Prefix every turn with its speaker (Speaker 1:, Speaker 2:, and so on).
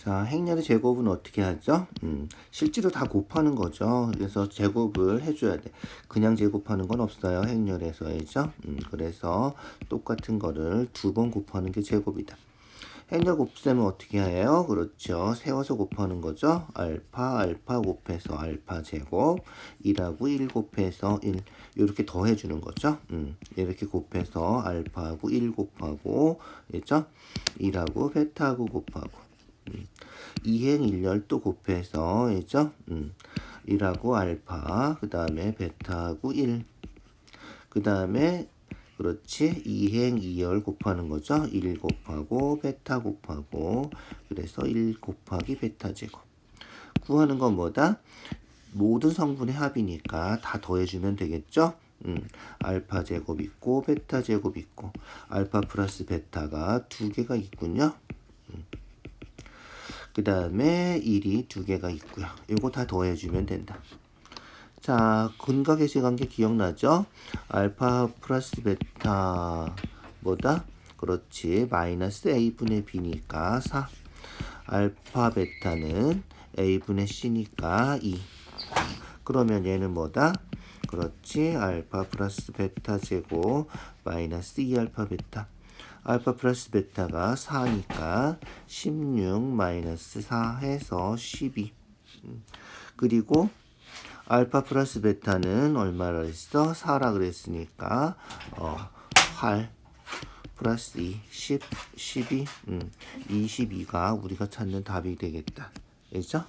Speaker 1: 자, 행렬의 제곱은 어떻게 하죠? 음, 실제로 다 곱하는 거죠. 그래서 제곱을 해줘야 돼. 그냥 제곱하는 건 없어요. 행렬에서이죠. 음, 그래서 똑같은 거를 두 번 곱하는 게 제곱이다. 행렬 곱셈은 어떻게 해요? 그렇죠. 세워서 곱하는 거죠. 알파, 알파 곱해서 알파 제곱, 2하고 1 곱해서 1. 이렇게 더해주는 거죠. 음, 이렇게 곱해서 알파하고 1 곱하고, 그죠? 1하고 베타하고 곱하고. 음, 2행 1열 또 곱해서, 그죠? 음, 1하고 알파, 그 다음에 베타하고 1. 그 다음에 그렇지 2행 2열 곱하는 거죠? 1 곱하고 베타 곱하고. 그래서 1 곱하기 베타 제곱. 구하는 건 뭐다? 모든 성분의 합이니까 다 더해주면 되겠죠? 음, 알파 제곱 있고 베타 제곱 있고. 알파 플러스 베타가 두 개가 있군요 그 다음에 1이 두 개가 있고요 이거 다 더해주면 된다 자, 근각의 관계 기억나죠? 알파 플러스 베타 뭐다? 그렇지. 마이너스 a분의 b니까 4. 알파 베타는 a분의 c니까 2. 그러면 얘는 뭐다? 그렇지. 알파 플러스 베타 제곱 마이너스 2알파 베타. 알파 플러스 베타가 4니까 16 마이너스 4 해서 12. 음. 그리고 알파 플러스 베타는 얼마라 했어? 4라 그랬으니까 어, 8 플러스 2, 10, 12, 음, 22가 우리가 찾는 답이 되겠다. 그죠?